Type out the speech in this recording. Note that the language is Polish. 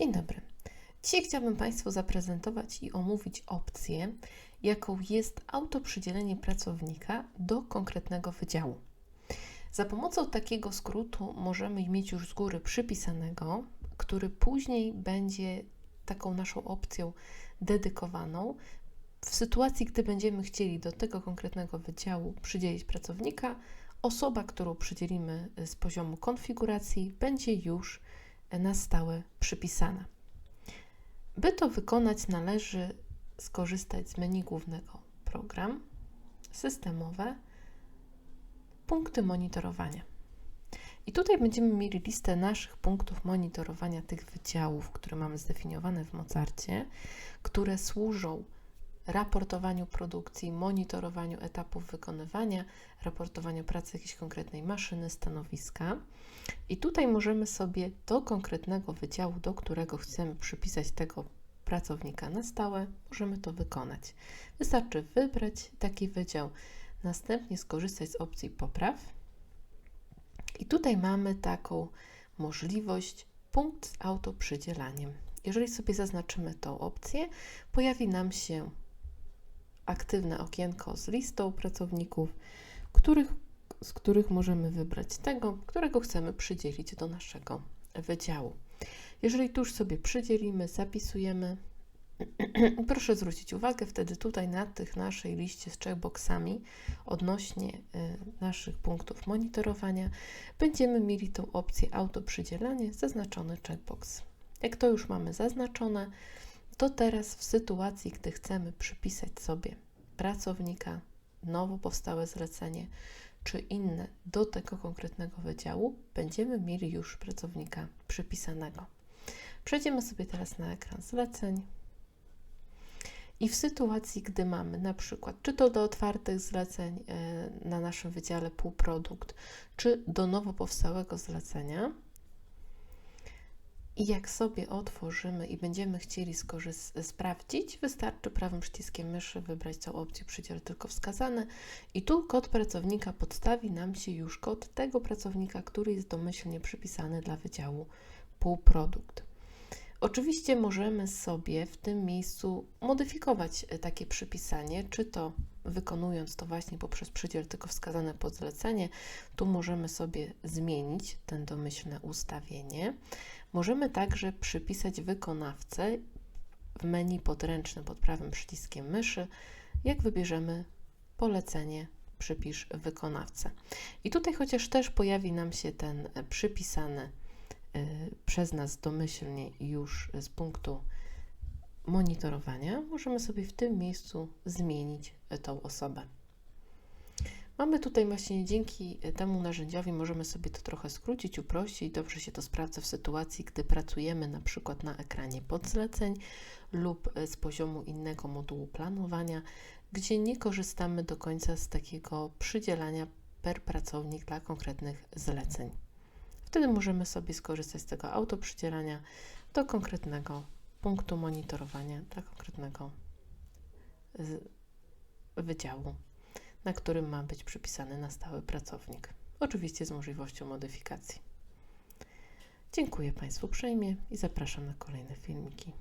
Dzień dobry. Dzisiaj chciałabym Państwu zaprezentować i omówić opcję, jaką jest autoprzydzielenie pracownika do konkretnego wydziału. Za pomocą takiego skrótu możemy mieć już z góry przypisanego, który później będzie taką naszą opcją dedykowaną. W sytuacji, gdy będziemy chcieli do tego konkretnego wydziału przydzielić pracownika, osoba, którą przydzielimy z poziomu konfiguracji, będzie już na stałe przypisana. By to wykonać, należy skorzystać z menu głównego Program, Systemowe, Punkty monitorowania. I tutaj będziemy mieli listę naszych punktów monitorowania tych wydziałów, które mamy zdefiniowane w Mozarcie, które służą raportowaniu produkcji, monitorowaniu etapów wykonywania, raportowaniu pracy jakiejś konkretnej maszyny, stanowiska. I tutaj możemy sobie do konkretnego wydziału, do którego chcemy przypisać tego pracownika na stałe, możemy to wykonać. Wystarczy wybrać taki wydział, następnie skorzystać z opcji popraw. I tutaj mamy taką możliwość punkt z autoprzydzielaniem. Jeżeli sobie zaznaczymy tą opcję, pojawi nam się aktywne okienko z listą pracowników, których, z których możemy wybrać tego, którego chcemy przydzielić do naszego wydziału. Jeżeli tu już sobie przydzielimy, zapisujemy, proszę zwrócić uwagę wtedy tutaj na tych naszej liście z checkboxami odnośnie y, naszych punktów monitorowania będziemy mieli tą opcję autoprzydzielanie zaznaczony checkbox. Jak to już mamy zaznaczone, to teraz w sytuacji, gdy chcemy przypisać sobie pracownika, nowo powstałe zlecenie czy inne do tego konkretnego wydziału, będziemy mieli już pracownika przypisanego. Przejdziemy sobie teraz na ekran zleceń. I w sytuacji, gdy mamy na przykład czy to do otwartych zleceń e, na naszym wydziale półprodukt, czy do nowo powstałego zlecenia, i jak sobie otworzymy i będziemy chcieli sprawdzić, wystarczy prawym przyciskiem myszy wybrać tą opcję przydziel tylko wskazane i tu kod pracownika podstawi nam się już kod tego pracownika, który jest domyślnie przypisany dla Wydziału Półprodukt. Oczywiście możemy sobie w tym miejscu modyfikować e, takie przypisanie, czy to wykonując to właśnie poprzez przydziel tylko wskazane pod zlecenie, tu możemy sobie zmienić ten domyślne ustawienie. Możemy także przypisać wykonawcę w menu podręcznym pod prawym przyciskiem myszy, jak wybierzemy polecenie przypisz wykonawcę. I tutaj chociaż też pojawi nam się ten e, przypisany przez nas domyślnie już z punktu monitorowania, możemy sobie w tym miejscu zmienić tą osobę. Mamy tutaj właśnie dzięki temu narzędziowi możemy sobie to trochę skrócić, uprościć. Dobrze się to sprawdza w sytuacji, gdy pracujemy na przykład na ekranie podzleceń lub z poziomu innego modułu planowania, gdzie nie korzystamy do końca z takiego przydzielania per pracownik dla konkretnych zleceń. Wtedy możemy sobie skorzystać z tego autoprzydzielania do konkretnego punktu monitorowania, dla konkretnego wydziału na którym ma być przypisany na stały pracownik. Oczywiście z możliwością modyfikacji. Dziękuję Państwu uprzejmie i zapraszam na kolejne filmiki.